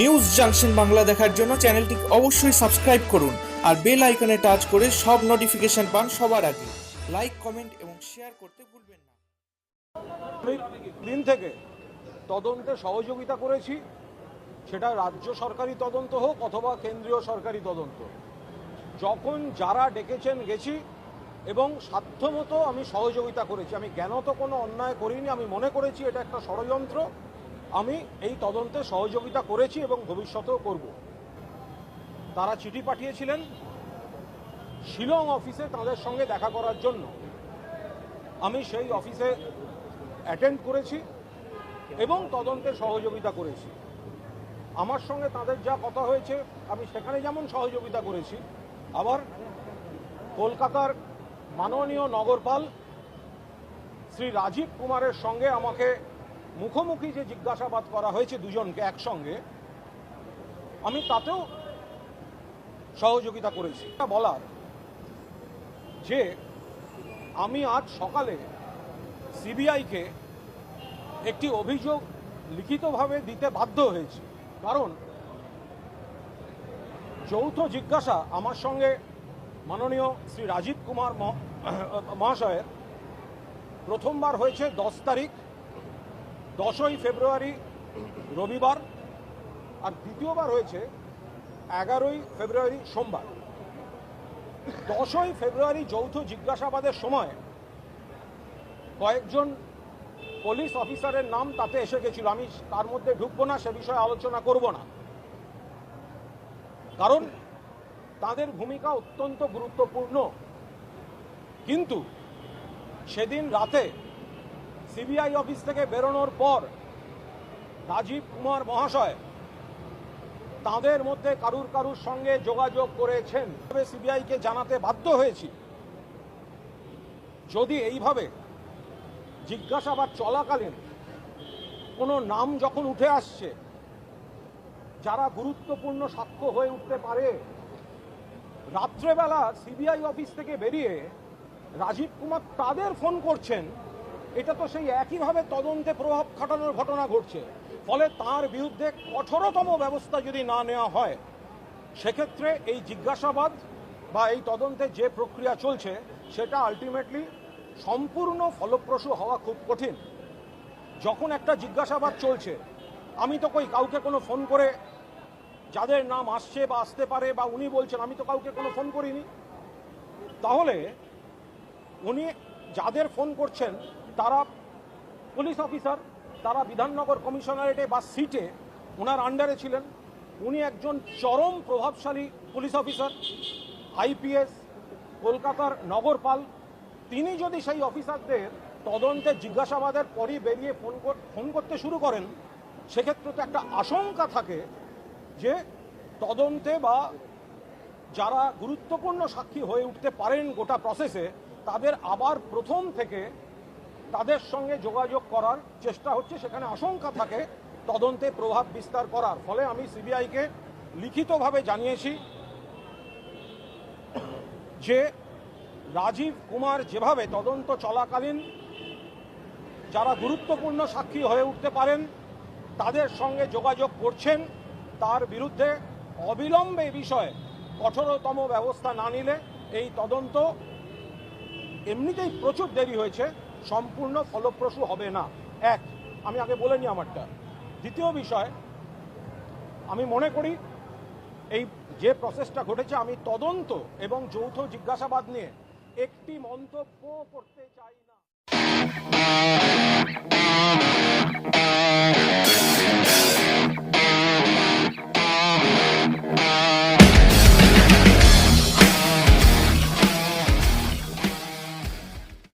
News junction Bangla দেখার জন্য চ্যানেলটি অবশ্যই সাবস্ক্রাইব করুন আর বেল আইকনে টাচ করে সব নোটিফিকেশন পান সবার আগে। লাইক কমেন্ট এবং শেয়ার করতে ভুলবেন না। দিন থেকে তদন্তে সহযোগিতা করেছি। সেটা রাজ্য সরকারি তদন্ত হোক অথবা কেন্দ্রীয় সরকারি তদন্ত। যখন যারা ডেকেছেন গেছি এবং সাধ্যমতো আমি সহযোগিতা করেছি। আমি জ্ঞানত কোনো অন্যায় করিনি, আমি মনে করেছি এটা একটা ষড়যন্ত্র। আমি এই তদন্তে সহযোগিতা করেছি এবং ভবিষ্যতেও করব। তারা চিঠি পাঠিয়েছিলেন শিলং অফিসে তাদের সঙ্গে দেখা করার জন্য। আমি সেই অফিসে অ্যাটেন্ড করেছি এবং তদন্তে সহযোগিতা করেছি। আমার সঙ্গে তাদের যা কথা হয়েছে, আমি সেখানে যেমন সহযোগিতা করেছি, আবার কলকাতার মাননীয় নগরপাল শ্রী রাজীব কুমারের সঙ্গে আমাকে মুখোমুখি যে জিজ্ঞাসাবাদ করা হয়েছে দুজনকে একসঙ্গে, আমি তাতেও সহযোগিতা করেছি। বলার যে আমি আজ সকালে সিবিআইকে একটি অভিযোগ লিখিতভাবে দিতে বাধ্য হয়েছি। কারণ যৌথ জিজ্ঞাসা আমার সঙ্গে মাননীয় শ্রী রাজীব কুমার মহ- মহাশয়ের প্রথমবার হয়েছে দশ তারিখ দশই ফেব্রুয়ারি রবিবার আর দ্বিতীয়বার হয়েছে এগারোই ফেব্রুয়ারি সোমবার। দশই ফেব্রুয়ারি যৌথ জিজ্ঞাসাবাদের সময় কয়েকজন পুলিশ অফিসারের নাম তাতে এসে গেছিল। আমি তার মধ্যে ঢুকবো না, সে বিষয়ে আলোচনা করব না। কারণ তাদের ভূমিকা অত্যন্ত গুরুত্বপূর্ণ। কিন্তু সেদিন রাতে সিবিআই অফিস থেকে বেরোনোর পর রাজীব কুমার মহাশয় তাদের মধ্যে কারুর কারুর সঙ্গে যোগাযোগ করেছেন। তবে সিবিআইকে জানাতে বাধ্য হয়েছি। যদি এইভাবে জিজ্ঞাসাবাদ চলাকালীন কোনো নাম যখন উঠে আসছে, যারা গুরুত্বপূর্ণ সাক্ষ্য হয়ে উঠতে পারে, রাত্রেবেলা সিবিআই অফিস থেকে বেরিয়ে রাজীব কুমার তাদের ফোন করছেন এটা তো সেই একইভাবে তদন্তে প্রভাব খাটানোর ঘটনা ঘটছে। ফলে তার বিরুদ্ধে কঠোরতম ব্যবস্থা যদি না নেওয়া হয়, সেক্ষেত্রে এই জিজ্ঞাসাবাদ বা এই তদন্তে যে প্রক্রিয়া চলছে, সেটা আলটিমেটলি সম্পূর্ণ ফলপ্রসূ হওয়া খুব কঠিন। যখন একটা জিজ্ঞাসাবাদ চলছে, আমি তো কই কাউকে কোনো ফোন করে যাদের নাম আসছে বা আসতে পারে বা উনি বলছেন, আমি তো কাউকে কোনো ফোন করিনি। তাহলে উনি যাদের ফোন করছেন তারা পুলিশ অফিসার, তারা বিধাননগর কমিশনারেটে বা সিটে ওনার আন্ডারে ছিলেন। উনি একজন চরম প্রভাবশালী পুলিশ অফিসার, আইপিএস, কলকাতার নগরপাল। তিনি যদি সেই অফিসারদের তদন্তে জিজ্ঞাসাবাদের পরই বেরিয়ে ফোন ফোন করতে শুরু করেন, সেক্ষেত্রে তো একটা আশঙ্কা থাকে যে তদন্তে বা যারা গুরুত্বপূর্ণ সাক্ষী হয়ে উঠতে পারেন গোটা প্রসেসে তাদের আবার প্রথম থেকে তাদের সঙ্গে যোগাযোগ করার চেষ্টা হচ্ছে, সেখানে আশঙ্কা থাকে তদন্তে প্রভাব বিস্তার করার। ফলে আমি সিবিআইকে লিখিতভাবে জানিয়েছি যে রাজীব কুমার যেভাবে তদন্ত চলাকালীন যারা গুরুত্বপূর্ণ সাক্ষী হয়ে উঠতে পারেন, তাদের সঙ্গে যোগাযোগ করছেন, তার বিরুদ্ধে অবিলম্বে বিষয়ে কঠোরতম ব্যবস্থা না নিলে এই তদন্ত এমনিতেই প্রচুর দেরি হয়েছে। সম্পূর্ণ ফলপ্রসূ হবে না। এক, আমি আগে বলে নিই আমারটা। দ্বিতীয় বিষয়, আমি মনে করি এই যে প্রসেসটা ঘটেছে, আমি তদন্ত এবং যৌথ জিজ্ঞাসাবাদ নিয়ে একটি মন্তব্য করতে চাই না।